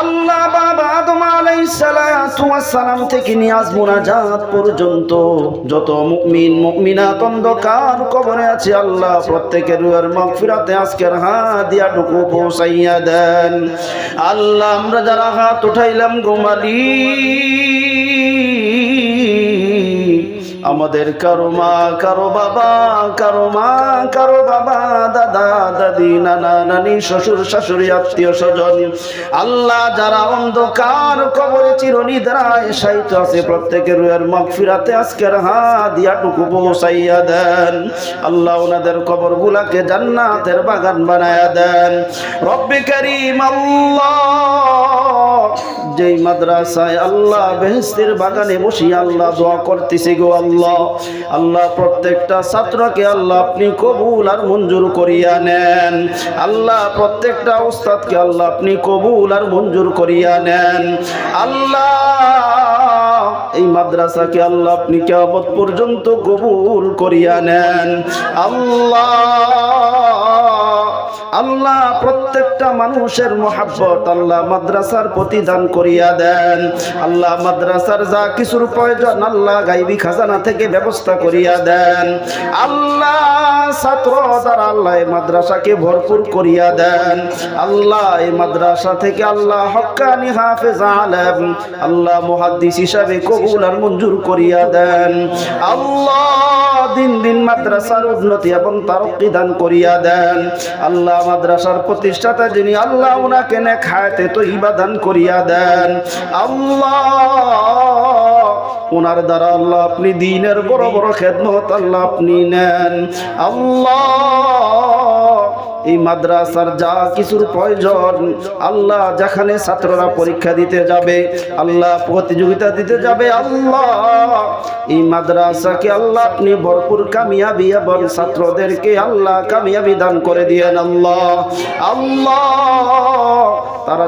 আল্লাহ বাবা আদম সালাম থেকে নিয়াজ মোনাজাত পর্যন্ত যত মুমিন, মুমিনাত অন্ধকার কবরে আছে, আল্লাহ প্রত্যেকের রুয়ের মাগফিরাতে আজকের হাদিয়া টুকু পৌঁছাইয়া দেন। আল্লাহ আমরা যারা হাত উঠাইলাম গোমালি আমাদের কারও মা, কারও বাবা, কারও মা, কারও বাবা, দাদা, দাদি, নানা, নানি, শ্বশুর, শাশুড়ি, আত্মীয় স্বজন। আল্লাহ যারা অন্ধকার কবরে চিরনিদ্রায় সাহিত্য আছে, প্রত্যেকের রুয়ের মাগফিরাতে আজকের হাদিয়াটুকু পৌঁছাইয়া দেন। আল্লাহ ওনাদের কবর গুলাকে জান্নাতের বাগান বানায়া দেন। রব্বি করিম, আল্লাহ। যেই মাদ্রাসায় আল্লাহ বেহেস্তের বাগানে বসি আল্লাহ দোয়া করতেছি গো আল্লাহ। আল্লাহ। আল্লাহ প্রত্যেকটা ছাত্রকে আল্লাহ আপনি কবুল আর মঞ্জুর করিয়া নেন। আল্লাহ প্রত্যেকটা উস্তাদকে আল্লাহ আপনি কবুল আর মঞ্জুর করিয়া নেন। আল্লাহ এই মাদ্রাসাকে আল্লাহ আপনি কেমত পর্যন্ত কবুল করিয়া নেন। আল্লাহ আল্লাহ প্রত্যেকটা মানুষের মোহাব্বত আল্লাহ মাদ্রাসার প্রতিদান করিয়া দেন। আল্লাহ মাদ্রাসার যা কিছুর প্রয়োজন আল্লাহ গাইবি খাজানা থেকে ব্যবস্থা করিয়া দেন। আল্লাহ ছাত্র দ্বারা আল্লাহ মাদ্রাসাকে ভরপুর করিয়া দেন। আল্লাহ এই মাদ্রাসা থেকে আল্লাহ হক্কানি হাফেজ আলেম, আল্লাহ মুহাদ্দিস হিসাবে কবুল আর মঞ্জুর করিয়া দেন। আল্লাহ দিন দিন মাদ্রাসার উন্নতি এবং তারক্কি দান করিয়া দেন। আল্লাহ মাদ্রাসার প্রতিষ্ঠাতা যিনি আল্লাহ ওনাকে নে খায়তে তো ইবাদান করিয়া দেন। আল্লাহ, ওনার দ্বারা আল্লাহ আপনি দিনের বড় বড় খেদমত আল্লাহ আপনি নেন। আল্লাহ, এই মাদ্রাসার যা কিছুর প্রয়োজন, আল্লাহ যেখানে ছাত্ররা পরীক্ষা দিতে যাবে, আল্লাহ প্রতিযোগিতা দিতে যাবে, আল্লাহ এই মাদ্রাসাকে আল্লাহ আপনি ভরপুর কামিয়াবি এবং ছাত্রদেরকে আল্লাহ কামিয়াবি দান করে দিয়েন আল্লাহ। আল্লাহ।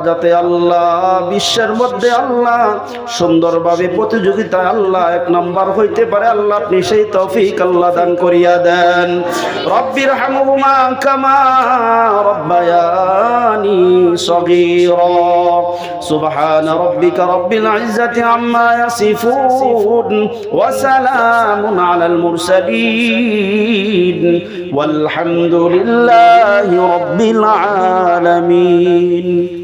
যাতে আল্লাহ বিশ্বের মধ্যে আল্লাহ সুন্দরভাবে প্রতিযোগিতায় আল্লাহ এক নম্বর হইতে পারে আল্লাহ আপনি সেই তৌফিক আল্লাহ দান করিয়া দেন রব্বির হামুমা কামা রব্বায়ানি সগীরা সুবহান রব্বিকা রব্বিল ইজ্জাতি আম্মা ইয়াসিফুন ওয়া সালামুন আলাল মুরসালিন والحمد لله رب العالمين